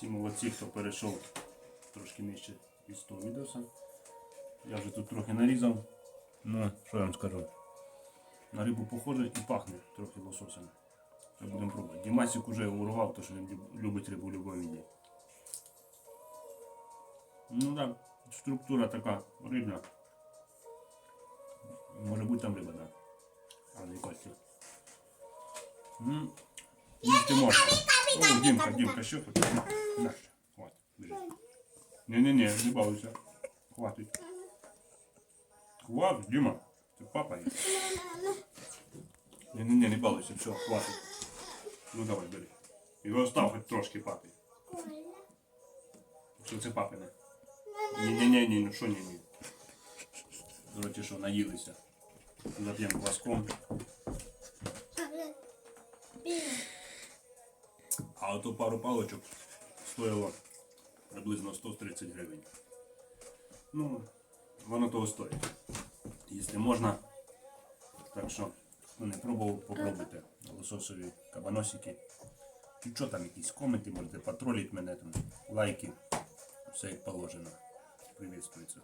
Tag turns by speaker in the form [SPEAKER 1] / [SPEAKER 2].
[SPEAKER 1] Всі молодці, хто перейшов трошки нижче із того відеоса. Я вже тут трохи нарізав. Ну, що я вам скажу? На рибу похоже і пахне трохи лососем. Це будемо пробувати. Дімасик уже урвав, тому що він любить рибу в будь-якому віді. Ну так, да, структура така рибна. Може бути там риба, так. Да. А не кості. М, Їсти можна. О, Дімка, Дімка, що хочеш? На, хватить, біжи. Не-не-не, не балуйся. Хватить. Хватить, Діма. Ти папа є. Не-не-не, не балуйся, все, хватить. Ну давай, бери. Його остав хоч трошки папі. Що це папине? Ні-ні-ні, ну що ні-ні. Короче, що наїлися. Зап'ємо кваском. А ото пару палочок стоїло приблизно 130 гривень. Ну, воно того стоїть. Якщо можна. Так що, хто не пробував, попробуйте лососові кабаносики. І що там, якісь коменти, можете потролити мене там, лайки. Все як положено. Приветствується.